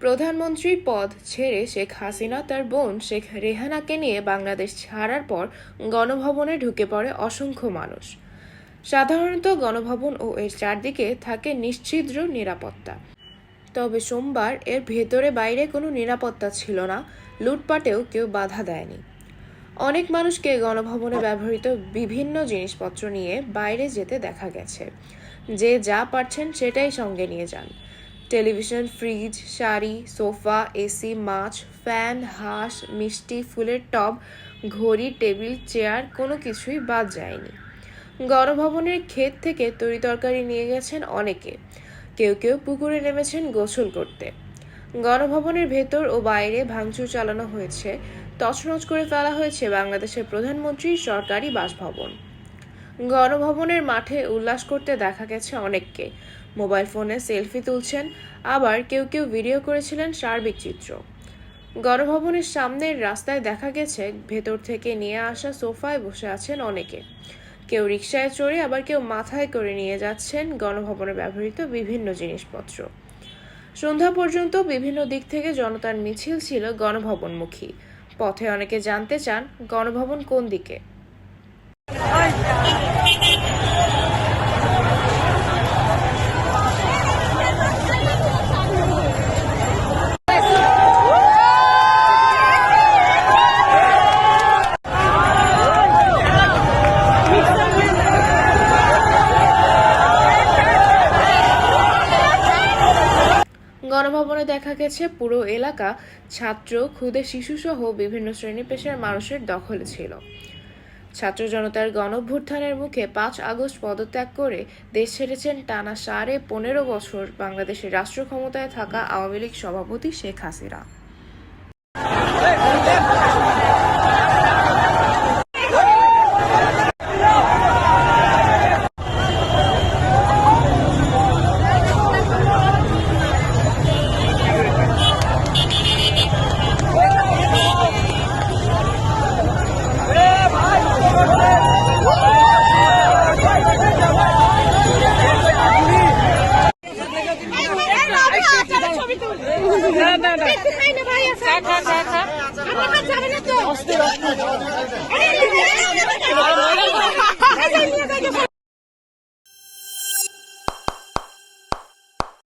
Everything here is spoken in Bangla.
প্রধানমন্ত্রীর পদ ছেড়ে শেখ হাসিনা, তার বোন শেখ রেহানাকে নিয়ে বাংলাদেশ ছাড়ার পর গণভবনে ঢুকে পড়ে অসংখ্য মানুষ। সাধারণত গণভবন ও এর চারদিকে থাকে নিশ্ছিদ্র নিরাপত্তা। তবে সোমবার এর ভেতরে বাইরে কোনো নিরাপত্তা ছিল না, লুটপাটেও কেউ বাধা দেয়নি। অনেক মানুষকে গণভবনে ব্যবহৃত বিভিন্ন জিনিসপত্র নিয়ে বাইরে যেতে দেখা গেছে। যে যা পারছেন সেটাই সঙ্গে নিয়ে যান। Television, fridge, sari, sofa, AC, মাছ, ফ্যান, হাঁস, মিষ্টি, ফুলের টব, ঘড়ি, টেবিল, চেয়ার, কোনো কিছুই বাদ যায়নি। গণভবনের ক্ষেত থেকে তরিতরকারি নিয়ে গেছেন অনেকে। কেউ কেউ পুকুরে নেমেছেন গোসল করতে। গণভবনের ভেতর ও বাইরে ভাঙচুর চালানো হয়েছে। তছনছ করে ফেলা হয়েছে বাংলাদেশের প্রধানমন্ত্রীর সরকারি বাসভবন। গণভবনের মাঠে উল্লাস করতে দেখা গেছে অনেককে। মোবাইল ফোনে সেলফি তুলছেন, আবার কেউ কেউ ভিডিও করেছিলেন সার্বিক চিত্র। গণভবনের সামনের রাস্তায় দেখা গেছে, ভেতর থেকে নিয়ে আসা সোফায় বসে আছেন অনেকে। কেউ রিকশায় চড়ে, আবার কেউ মাথায় করে নিয়ে যাচ্ছেন গণভবনে ব্যবহৃত বিভিন্ন জিনিসপত্র। সন্ধ্যা পর্যন্ত বিভিন্ন দিক থেকে জনতার মিছিল ছিল গণভবনমুখী। পথে অনেকে জানতে চান, গণভবন কোন দিকে? গণভবনে দেখা গেছে পুরো এলাকা ছাত্র ক্ষুদে শিশুসহ বিভিন্ন শ্রেণি পেশার মানুষের দখলে ছিল। ছাত্র জনতার গণভ্যুত্থানের মুখে পাঁচ আগস্ট পদত্যাগ করে দেশ ছেড়েছেন টানা সাড়ে পনেরো বছর বাংলাদেশের রাষ্ট্র ক্ষমতায় থাকা আওয়ামী লীগ সভাপতি শেখ হাসিনা। না না না